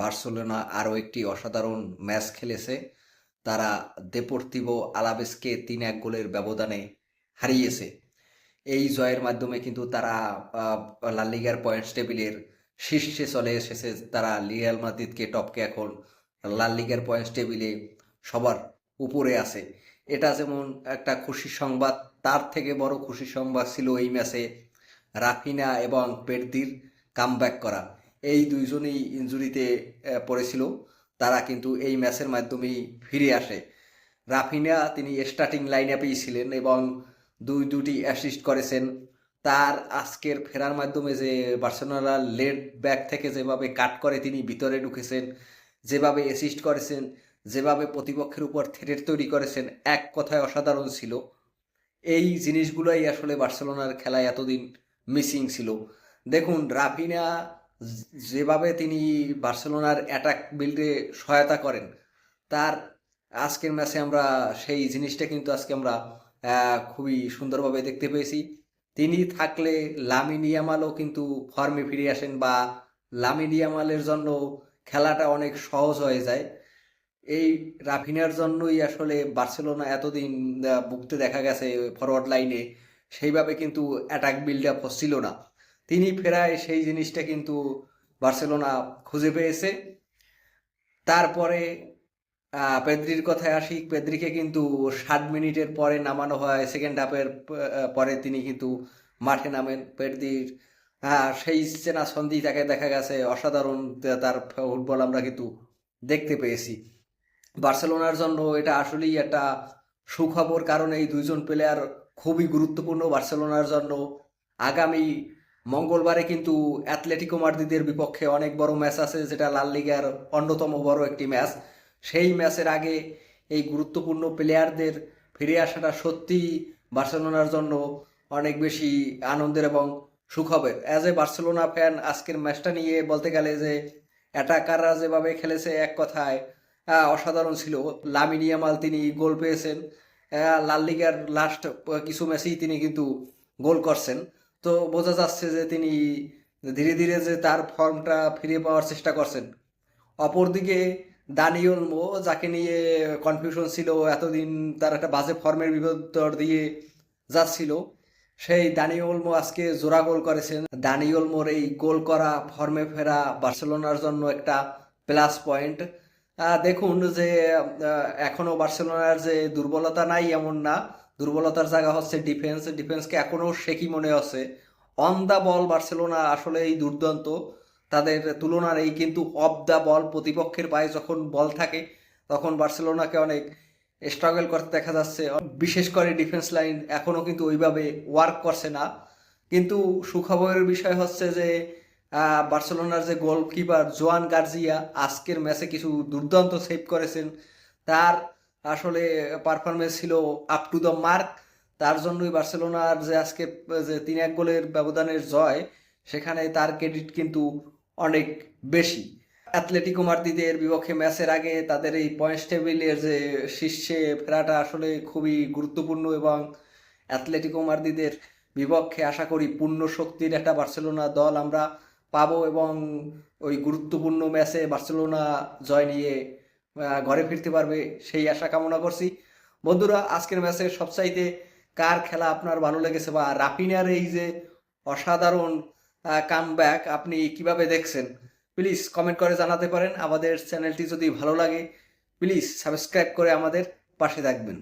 Barcelona আরও একটি অসাধারণ ম্যাচ খেলেছে। তারা দেপোর্তিভো আলাবেসকে তিন এক গোলের ব্যবধানে হারিয়েছে। এই জয়ের মাধ্যমে কিন্তু তারা আহ, লা লিগার পয়েন্টস টেবিলের শীর্ষে চলে এসেছে। তারা রিয়াল মাদ্রিদকে টপকে এখন লা লিগার পয়েন্টস টেবিলে সবার উপরে আছে। এটা যেমন একটা খুশির সংবাদ তার থেকে বড় খুশির সংবাদ ছিল এই ম্যাচে রাফিনা এবং পেডদির কামব্যাক করা। এই দুইজনই ইনজুরিতে আহ, পড়েছিল। তারা কিন্তু এই ম্যাচের মাধ্যমেই ফিরে আসে। রাফিনা তিনি স্টার্টিং লাইন আপেই ছিলেন এবং দুই দুটি অ্যাসিস্ট করেছেন। তার আজকের ফেরার মাধ্যমে যে বার্সেলোনা লেড ব্যাক থেকে যেভাবে কাট করে তিনি ভিতরে ঢুকেছেন। যেভাবে অ্যাসিস্ট করেছেন যেভাবে প্রতিপক্ষের উপর থ্রেট তৈরি করেছেন এক কথায় অসাধারণ ছিল। এই জিনিসগুলোই আসলে বার্সেলোনার খেলায় এতদিন মিসিং ছিল। দেখুন রাফিনা যেভাবে তিনি বার্সেলোনার অ্যাটাক বিল্ডে সহায়তা করেন, তার আজকের ম্যাচে আমরা সেই জিনিসটা কিন্তু আজকে আমরা খুবই সুন্দরভাবে দেখতে পেয়েছি। তিনি থাকলে লামিনিয়ামালও কিন্তু ফর্মে ফিরে আসেন বা লামিনিয়ামালের জন্য খেলাটা অনেক সহজ হয়ে যায়। এই রাফিনার জন্যই আসলে বার্সেলোনা এতদিন ভুগতে দেখা গেছে ফরওয়ার্ড লাইনে সেইভাবে কিন্তু অ্যাটাক বিল্ড আপ হচ্ছিল না। তিনি ফেরায় সেই জিনিসটা কিন্তু বার্সেলোনা খুঁজে পেয়েছে। তারপরে পেদ্রির কথায় আসি, পেদ্রিকে কিন্তু ষাট মিনিটের পরে নামানো হয় সেকেন্ড হাফের পরে তিনি কিন্তু মাঠে নামেন। পেদ্রির সেই চেনা সন্ধি তাকে দেখা গেছে, অসাধারণ তার ফুটবল আমরা কিন্তু দেখতে পেয়েছি। বার্সেলোনার জন্য এটা আসলেই একটা সুখবর, কারণ এই দুইজন প্লেয়ার খুবই গুরুত্বপূর্ণ। বার্সেলোনার জন্য আগামী মঙ্গলবারে কিন্তু অ্যাথলেটিকো মার্দিদের বিপক্ষে অনেক বড় ম্যাচ আছে, যেটা লাল লিগার অন্যতম বড় একটি ম্যাচ। সেই ম্যাচের আগে এই গুরুত্বপূর্ণ প্লেয়ারদের ফিরে আসাটা সত্যি বার্সেলোনার জন্য অনেক বেশি আনন্দের এবং সুখবর। অ্যাজ এ বার্সেলোনা ফ্যান আজকের ম্যাচটা নিয়ে বলতে গেলে যে অ্যাটাকাররা যেভাবে খেলেছে, এক কথায় অসাধারণ ছিল। লামিনিয়ামাল তিনি গোল পেয়েছেন। লাল লিগার লাস্ট কিছু ম্যাচেই তিনি কিন্তু গোল করছেন। তো বোঝা যাচ্ছে যে তিনি ধীরে ধীরে যে তার ফর্মটা ফিরে পাওয়ার চেষ্টা করছেন। অপরদিকে দানিয়ল মো যাকে নিয়ে কনফিউশন ছিল এতদিন তার একটা বাজে ফর্মের বিপদ দিয়ে যাচ্ছিল সেই দানিওল মো আজকে জোড়া গোল করেছেন। দানিওল মোর এই গোল করা ফর্মে ফেরা বার্সেলোনার জন্য একটা প্লাস পয়েন্ট। দেখুন যে আহ, এখনও বার্সেলোনার যে দুর্বলতা নাই এমন না। দুর্বলতার জায়গা হচ্ছে ডিফেন্স ডিফেন্সকে এখনও শেকি মনে হচ্ছে অন দ্য বল বার্সেলোনা আসলে এই দুর্দান্ত। তাদের তুলনা নেই কিন্তু অফ দ্য বল প্রতিপক্ষের পায়ে যখন বল থাকে, তখন বার্সেলোনাকে অনেক স্ট্রাগল করতে দেখা যাচ্ছে। বিশেষ করে ডিফেন্স লাইন এখনও কিন্তু ওইভাবে ওয়ার্ক করছে না। কিন্তু সুখবরের বিষয় হচ্ছে যে বার্সেলোনার যে গোলকিপার জোয়ান গার্জিয়া আজকের ম্যাচে কিছু দুর্দান্ত সেভ করেছেন। তার আসলে পারফরমেন্স ছিল আপ টু দ্য মার্ক তার জন্যই বার্সেলোনার যে আজকে, যে তিন এক গোলের ব্যবধানের জয়, সেখানে তার ক্রেডিট কিন্তু অনেক বেশি। অ্যাথলেটিকো মাদ্রিদের বিপক্ষে ম্যাচের আগে তাদের এই পয়েন্টস টেবিলের যে শীর্ষে ফেরাটা আসলে খুবই গুরুত্বপূর্ণ এবং অ্যাথলেটিকো মাদ্রিদের বিপক্ষে আশা করি পূর্ণ শক্তির একটা বার্সেলোনা দল আমরা পাবো এবং ওই গুরুত্বপূর্ণ ম্যাচে বার্সেলোনা জয় নিয়ে ঘরে ফিরতে পারবে, সেই আশা কামনা করছি। বন্ধুরা, আজকের ম্যাচে সবচাইতে কার খেলা আপনার ভালো লেগেছে বা রাফিনার এই যে অসাধারণ কাম ব্যাক আপনি কীভাবে দেখছেন? প্লিজ কমেন্ট করে জানাতে পারেন। আমাদের চ্যানেলটি যদি ভালো লাগে প্লিজ সাবস্ক্রাইব করে আমাদের পাশে থাকবেন।